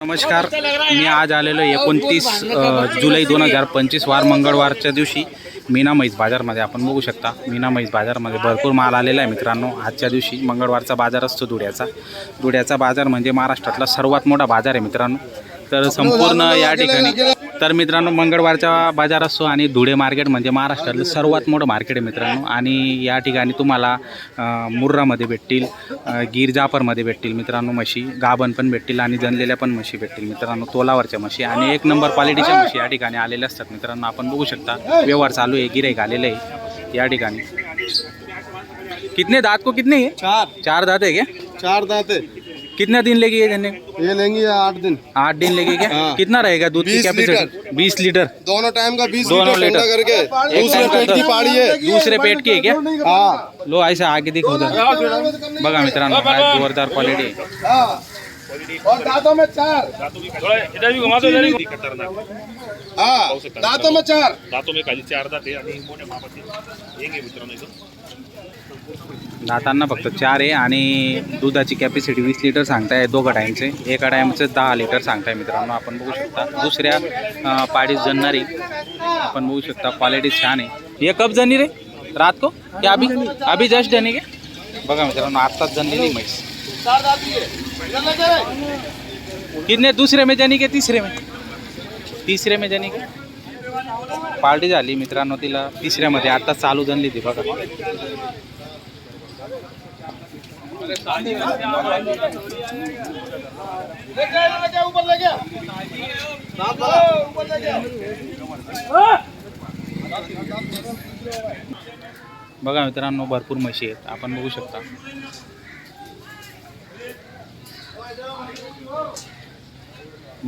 नमस्कार. मी आज आलेलो एकोणतीस जुलै दोन हजार पंचवीस वार मंगळवारच्या दिवशी मीना म्हैस बाजारमध्ये. आपण बघू शकता मीना म्हैस बाजारमध्ये भरपूर माल आलेला आहे मित्रांनो. आजच्या दिवशी मंगळवारचा बाजार असतो धुळ्याचा. धुळ्याचा बाजार म्हणजे महाराष्ट्रातला सर्वात मोठा बाजार आहे मित्रांनो. तर संपूर्ण या ठिकाणी तर मित्रांनो मंगळवारचा बाजार असतो आणि धुळे मार्केट म्हणजे महाराष्ट्रातलं सर्वात मोठं मार्केट आहे मित्रांनो. आणि या ठिकाणी तुम्हाला मुर्रामध्ये भेटतील अ, गिर जाफरमध्ये भेटतील मित्रांनो म्हशी गाभण पण भेटतील आणि जनलेल्या पण म्हशी भेटतील मित्रांनो तोलावरच्या म्हशी. आणि एक नंबर क्वालिटीच्या म्हशी या ठिकाणी आलेल्या असतात मित्रांनो. आपण बघू शकता व्यवहार चालू आहे गिराईक आलेले आहे या ठिकाणी. कितने दांत को कितने है? चार. चार दांत है क्या? चार दांते कितना दिन लेगी ये जन्ने ये लेंगे आठ दिन। आठ दिन लेगी क्या हाँ। कितना रहेगा दूध की 20 कैपेसिटी बीस लीटर। दोनों टाइम का बीस दोनों लीटर। करके एक दूसरे पेट का। पाड़ी है। दूसरे पेट की है क्या? हाँ। लो ऐसे आगे दिखो बघा मित्रांनो जोरदार क्वालिटी हाँ। और दांतों में चार। इधर भी घुमा दो इधर भी हाँ दांतों में चार। दातों में खाली चार दात आणि मोठ्या मापाचे एक आहे मित्रांनो इथं. दातांना फक्त चार आहे आणि दुधाची कॅपॅसिटी वीस लिटर सांगताय दोघं टाईमचे एका टाईमचे दहा लिटर सांगताय मित्रांनो. आपण बघू शकता दुसऱ्या अं, पाडीत जणणारी आपण बघू शकता क्वालिटी छान आहे. हे कब जणी रे रात को? क्या अभी अभी जस्ट जणी के बघा मित्रांनो आत्ताच जणलेली म्हैस. कितने दुसरे में जणी के तिसरे में? तिसरे में जणी के। पार्टी झाली मित्रांनो तिला. तिसऱ्यामध्ये आता चालू जनली ती बघा. बघा मित्रांनो भरपूर म्हशी आहेत. आपण बघू शकता.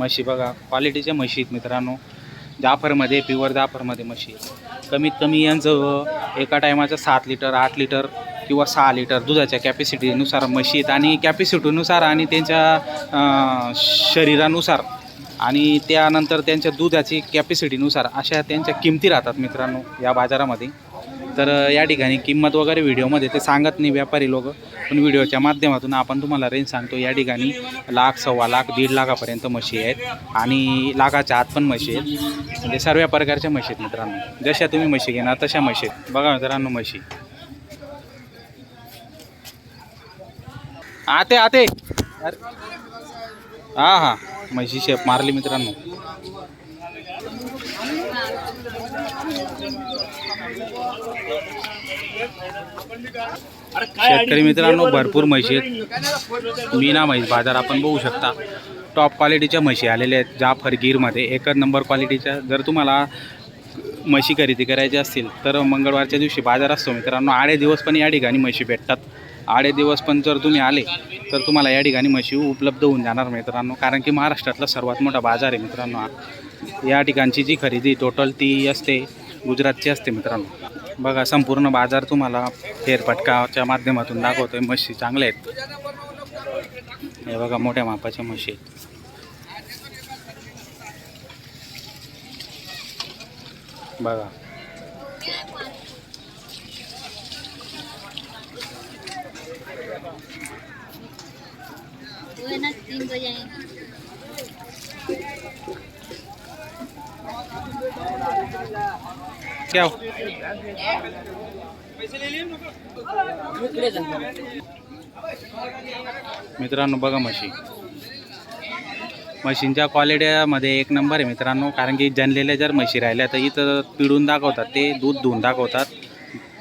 म्हशी बघा क्वालिटीच्या म्हशी आहेत मित्रांनो. जाफरमध्ये प्युअर जाफरमध्ये म्हशी कमीत कमी यांचं एका टायमाचं सात लिटर आठ लिटर किंवा सहा लिटर दुधाच्या कॅपॅसिटीनुसार म्हशी आहेत. आणि कॅपॅसिटीनुसार आणि त्यांच्या शरीरानुसार आणि त्यानंतर त्यांच्या दुधाची कॅपॅसिटीनुसार अशा त्यांच्या किमती राहतात मित्रांनो या बाजारामध्ये. तर या ठिकाणी किंमत वगैरे व्हिडिओमध्ये ते सांगत नाही व्यापारी लोक. पण व्हिडिओच्या माध्यमातून आपण तुम्हाला रेंज सांगतो या ठिकाणी लाख सव्वा लाख दीड लाखापर्यंत म्हशी आहेत आणि लाखाच्या आत पण म्हशी आहेत. म्हणजे सर्व प्रकारच्या म्हशी आहेत मित्रांनो. जशा तुम्ही म्हशी घेणार तशा म्हशी आहेत. बघा मित्रांनो म्हशी. आते आते. हां हा हा. म्हशी शेप मारली मित्रांनो. शेतकरी मित्रांनो भरपूर म्हशी आहेत. मीना म्हैस बाजार आपण बघू शकता. टॉप क्वालिटीच्या म्हशी आलेल्या आहेत जाफर गिरमध्ये. एकच नंबर क्वालिटीच्या जर तुम्हाला म्हशी खरेदी करायची असतील तर मंगळवारच्या दिवशी बाजार असतो मित्रांनो. आडे दिवस पण या ठिकाणी म्हशी भेटतात. आडे दिवस पण जर तुम्ही आले तर तुम्हाला या ठिकाणी म्हशी उपलब्ध होऊन जाणार मित्रांनो. कारण की महाराष्ट्रातला सर्वात मोठा बाजार आहे मित्रांनो या ठिकाणची जी खरेदी टोटल ती असते गुजरातची असते मित्रांनो. बघा संपूर्ण बाजार तुम्हाला फेरफटकाच्या माध्यमातून दाखवतोय. म्हशी चांगल्या आहेत. हे बघा मोठ्या मापाच्या म्हशी आहेत. बघा. क्या हो? मित्रांनो बघा म्हशी. म्हशींच्या क्वालिटीमध्ये एक नंबर आहे मित्रांनो कारण की जनलेल्या जर म्हशी राहिल्या तर इथं पिळून दाखवतात ते दूध धुवून दाखवतात.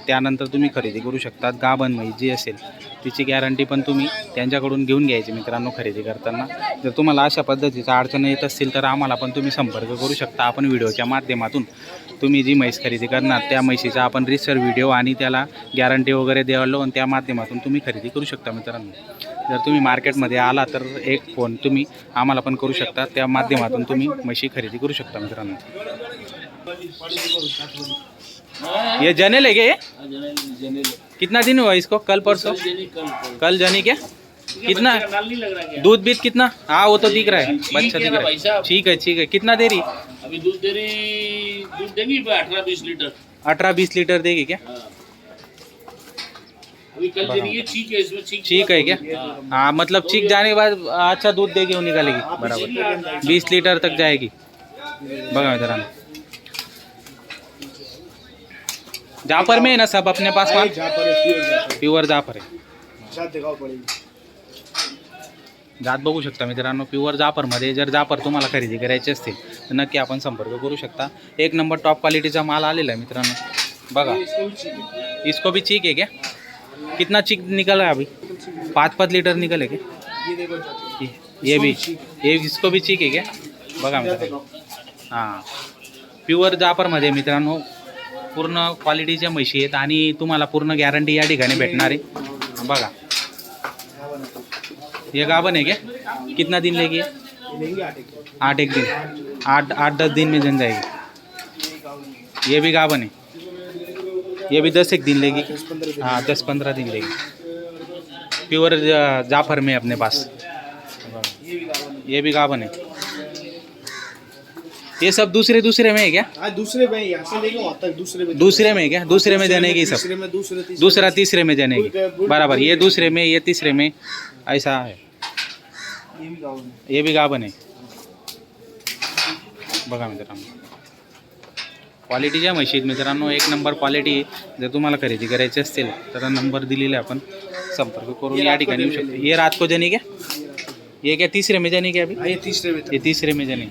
त्यानंतर तुम्ही खरेदी करू शकतात. गाभण म्हैस जी असेल तिची गॅरंटी पण तुम्ही त्यांच्याकडून घेऊन घ्यायची मित्रांनो खरेदी करताना. जर तुम्हाला अशा पद्धतीचा अडचण येत असतील तर आम्हाला पण तुम्ही संपर्क करू शकता. आपण व्हिडिओच्या माध्यमातून तुम्ही जी म्हैस खरेदी करणार त्या म्हैशीचा आपण रिसर व्हिडिओ आणि त्याला गॅरंटी वगैरे द्यावलो आणि त्या माध्यमातून तुम्ही खरेदी करू शकता मित्रांनो. जर तुम्ही मार्केटमध्ये आला तर एक फोन तुम्ही आम्हाला पण करू शकता त्या माध्यमातून तुम्ही म्हशी खरेदी करू शकता मित्रांनो. ये जनेल है क्या ये? कितना दिन हुआ इसको? कल परसों? कल जनी क्या? कितना? दूध बीत कितना? हाँ वो तो दिख रहा है। बच्चा दिख रहा है। ठीक है ठीक है। कितना दे रही अभी दूध दे रही दूध देंगी अठारह बीस लीटर। अठारह बीस लीटर देगी क्या? अभी कल दे रही है ठीक है इसमें ठीक चीक है क्या? हाँ। मतलब चीक जाने के बाद अच्छा दूध देगी वो निकालेगी। बराबर। बीस लीटर तक जाएगी। बघा मित्रांनो जाफ़र में है ना सब अपने पास माल? प्युअर जाफ़र। आहे जात बघू शकता मित्रांनो. प्युअर जापरमध्ये जर जापर तुम्हाला खरेदी करायची असतील तर नक्की आपण संपर्क करू शकता. एक नंबर टॉप क्वालिटीचा माल आलेला आहे मित्रांनो. बघा. इसको भी चीक है क्या? कितना चीक निकल है अभी? पाच पाच लिटर निकले क्या? ये- ये भी. ये इसको भी चीक है क्या? बघा मित्रांनो. हां. प्युअर जापरमध्ये मित्रांनो पूर्ण क्वालिटीच्या म्हशी आहेत आणि तुम्हाला पूर्ण गॅरंटी या ठिकाणी भेटणार आहे. बघा. ये गाबन है क्या? कितना दिन लेगी आठ एक दिन। आठ आठ, दस दिन में जन जाएगी। ये भी गाबन है ये भी दस एक दिन लेगी। हाँ दस पंद्रह दिन लेगी। प्योर जाफ़र में अपने पास। ये भी गाबन है ये सब दूसरे दूसरे में है क्या? आज दूसरे में यहाँ से लेके वहाँ तक दूसरे में दूसरे में क्या? दूसरे में देने की सब? दूसरे में दूसरे तीसरे में। देने की। बराबर ये दूसरे में ये तीसरे में ऐसा है। ये भी गाभन आहे बघा मित्रांनो। क्वालिटीच्या म्हशी आहेत मित्रांनो एक नंबर क्वालिटी जर तुम्हाला खरेदी करायची असतील तर नंबर दिलेला आपण संपर्क करून या ठिकाणी येऊ शकतो. ये रात को जाने क्या? ये क्या तीसरे में जाने क्या अभी? हाँ, ये तीसरे में ये तीसरे में जाने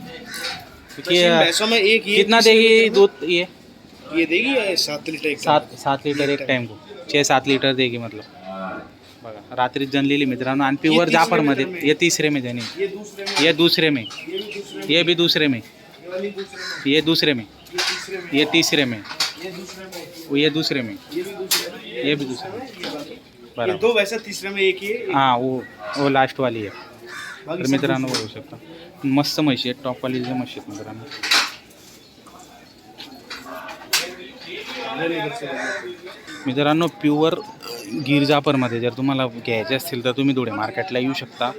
भैंसों में एक ये कितना तीसरे में देगी? दूध ये? था। ये देगी ये सात लीटर एक सात सात लिटर एक टाइम को। छः सात लिटर देगी मतलब। बघा रात्रीच जनलेली मित्रांनो आणि प्युअर तिसरे जाफरमध्ये में ये तीसरे में जाने। ये दूसरे में ये दूसरे में। ये भी दूसरे में। ये भी दूसरे में। ये वाली दूसरे में ये दूसरे में ये तीसरे में। ये दूसरे में ये भी दूसरे में। ये भी दूसरे में। ये बराबर। दो वैसे तीसरे में एक ये एक हां वो वो लास्ट वाली आहे बाकी तर मित्रांनो बघू शकता. मस्त म्हशी आहेत टॉप क्वालिटीच्या म्हशी आहेत मित्रांनो। मित्रांनो प्युअर गिर जाफरमध्ये जर तुम्हाला घ्यायचे असतील तर तुम्ही धुळे मार्केटला येऊ शकता.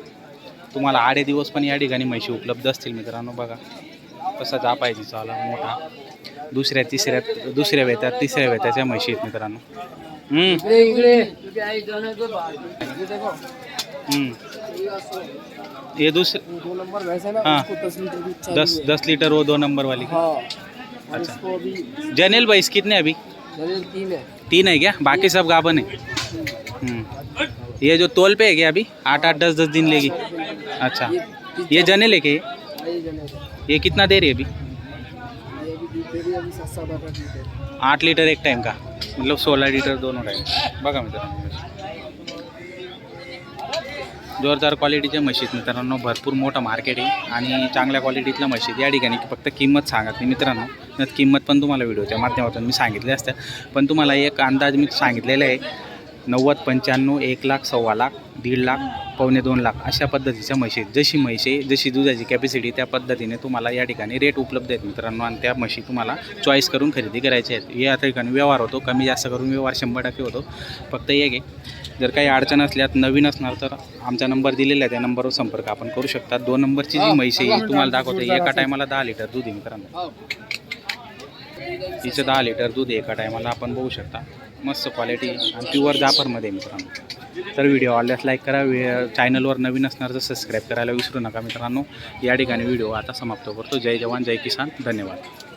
तुम्हाला आडे दिवस पण या ठिकाणी म्हशी उपलब्ध असतील मित्रांनो बघा. कसा जाप आहे तिचा आला मोठा. दुसऱ्या तिसऱ्या दुसऱ्या वेत्यात तिसऱ्या वेत्याच्या म्हशी आहेत मित्रांनो. ये दुसरे दो नंबर वैसे ना हाँ। दस लीटर दूध दस दस लीटर वो दो नंबर वाली हाँ अच्छा। जनेल भाई कितने अभी? तीन है। तीन है क्या? बाकी सब गाभन है? हम्म। ये जो तोल पे है क्या अभी? आठ आठ दस दस दिन लेगी। अच्छा। ये जने लेके ये? ये कितना दे रही है अभी? है आठ लीटर एक टाइम का। मतलब सोलह लीटर दोनों टाइम। बघा मित्रांनो। जोरदार क्वालिटीच्या म्हशीत मित्रांनो भरपूर मोठं मार्केट आहे आणि चांगल्या क्वालिटीतल्या म्हशीत या ठिकाणी फक्त किंमत सांगत नाही मित्रांनो. न किंमत पण तुम्हाला व्हिडिओच्या माध्यमातून मी सांगितले असतं. पण तुम्हाला एक अंदाज मी सांगितलेला आहे. नव्वद पंच्याण्णव एक लाख सव्वा लाख दीड लाख पावणे दोन लाख अशा पद्धतीच्या म्हशी आहेत. जशी म्हशी जशी दुधाची कॅपॅसिटी त्या पद्धतीने तुम्हाला या ठिकाणी रेट उपलब्ध आहेत मित्रांनो आणि त्या म्हशी तुम्हाला चॉईस करून खरेदी करायच्या आहेत. या ठिकाणी व्यवहार होतो कमी जास्त करून व्यवहार शंभर टक्के होतो. फक्त एक आहे जर काही अडचण असल्यात नवीन असणार तर आमचा नंबर दिलेला आहे त्या नंबरवर संपर्क आपण करू शकता दोन नंबरची जी म्हशी आहे तुम्हाला दाखवते. एका टायमाला दहा लिटर दूध आहे मित्रांनो. तिचं दहा लिटर दूध एका टायमाला. आपण बघू शकता. मस्त क्वालिटी आणि प्युअर जाफरमध्ये मित्रांनो. तर व्हिडिओ आवडल्यास लाईक करा. चॅनलवर नवीन असणार तर सबस्क्राईब करायला विसरू नका मित्रांनो. या ठिकाणी व्हिडिओ आता समाप्त करतो. जय जवान जय किसान. धन्यवाद.